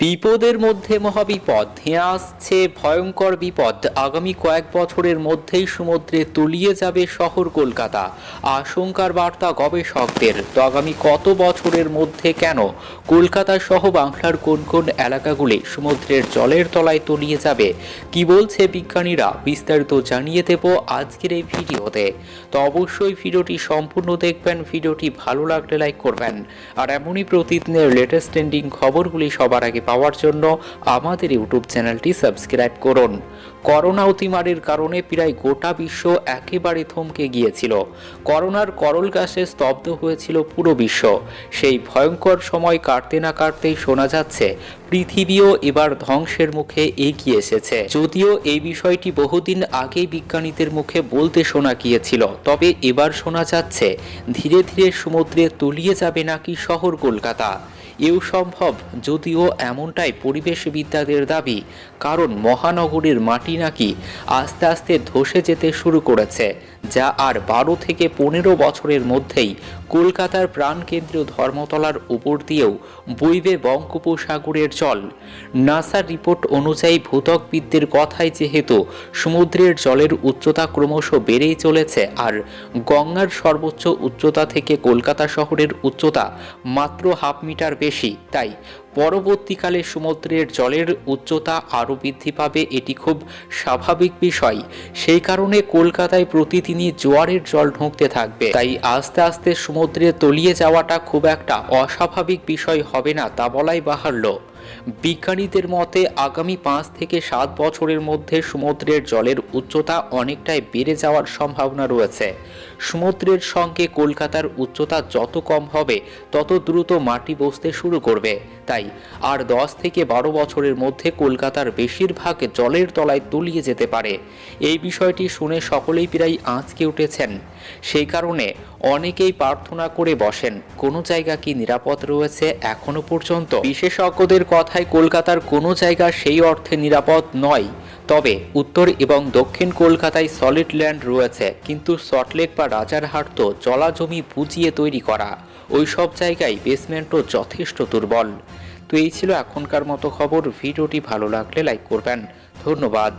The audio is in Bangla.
বিপদের মধ্যে মহাবিপদ। ধেয়ে আসছে ভয়ঙ্কর বিপদ। আগামী কয়েক বছরের মধ্যেই সমুদ্রে তলিয়ে যাবে শহর কলকাতা। আশঙ্কার বার্তা গবেষকদের। তো আগামী কত বছরের মধ্যে কেন? কলকাতা সহ বাংলার কোন কোন এলাকাগুলি সমুদ্রের জলের তলায় তলিয়ে যাবে? কি বলছে বিজ্ঞানীরা? বিস্তারিত জানিয়ে দেব আজকের এই ভিডিওতে। তো অবশ্যই ভিডিওটি সম্পূর্ণ দেখবেন। ভিডিওটি ভালো লাগলে লাইক করবেন। আর এমনই প্রতিদিনের লেটেস্ট ট্রেন্ডিং খবরগুলি সবার আগে পাওয়ার জন্য আমাদের ইউটিউব চ্যানেলটি সাবস্ক্রাইব করুন। করোনা অতিমারির কারণে প্রায় গোটা বিশ্ব একেবারে থমকে গিয়েছিল। করোনার করল গাছে স্তব্ধ হয়েছিল পুরো বিশ্ব। সেই ভয়ঙ্কর সময় কাটতে না কাটতেই শোনা যাচ্ছে, পৃথিবীও এবার ধ্বংসের মুখে এগিয়ে এসেছে। যদিও এই বিষয়টি বহুদিন আগেই বিজ্ঞানীদের মুখে বলতে শোনা গিয়েছিল, তবে এবার শোনা যাচ্ছে, ধীরে ধীরে সমুদ্রে তলিয়ে যাবে নাকি শহর কলকাতা। এও সম্ভব যদিও এমনটাই পরিবেশবিদ্যাদের দাবি, কারণ মহানগরীর মাটি নাকি আস্তে আস্তে ধসে যেতে শুরু করেছে। যা আর বারো থেকে পনেরো বছরের মধ্যেই কলকাতার প্রাণকেন্দ্রীয় ধর্মতলার উপর দিয়েও বইবে বঙ্গোপসাগরের জল। নাসার রিপোর্ট অনুযায়ী ভূতকবিদদের কথায় যেহেতু সমুদ্রের জলের উচ্চতা ক্রমশ বেড়েই চলেছে আর গঙ্গার সর্বোচ্চ উচ্চতা থেকে কলকাতা শহরের উচ্চতা মাত্র হাফ মিটার বেশি, তাই পরবর্তীকালে সমুদ্রের জলের উচ্চতা আরও বৃদ্ধি পাবে এটি খুব স্বাভাবিক বিষয়। সেই কারণে কলকাতায় প্রতিদিনই জোয়ারের জল ঢুকতে থাকবে। তাই আস্তে আস্তে সমুদ্রে তলিয়ে যাওয়াটা খুব একটা অস্বাভাবিক বিষয় হবে না, তা বলাই বাহাল্য। বিজ্ঞানীদের মতে, আগামী পাঁচ থেকে সাত বছরের মধ্যে সমুদ্রের জলের উচ্চতা অনেকটাই বেড়ে যাওয়ার সম্ভাবনা রয়েছে। সমুদ্রের সঙ্গে কলকাতার উচ্চতা যত কম হবে, তত দ্রুত মাটি বসতে শুরু করবে। তাই আর দশ থেকে বারো বছরের মধ্যে কলকাতার বেশিরভাগ জলের তলায় তলিয়ে যেতে পারে। এই বিষয়টি শুনে সকলেই প্রায় আঁচকে উঠেছেন। সেই কারণে অনেকেই প্রার্থনা করে বসেন। কোনো জায়গা কি নিরাপদ রয়েছে এখনও পর্যন্ত? বিশেষজ্ঞদের কথায় কলকাতার কোনো জায়গা সেই অর্থে নিরাপদ নয়। তবে উত্তর এবং দক্ষিণ কলকাতায় সলিড ল্যান্ড রয়েছে, কিন্তু সল্টলেক বা রাজারহাট তো জলা জমি বুঝিয়ে তৈরি করা। ওই সব জায়গায় বেসমেন্টও যথেষ্ট দুর্বল। তো এই ছিল এখনকার মতো খবর। ভিডিওটি ভালো লাগলে লাইক করবেন। ধন্যবাদ।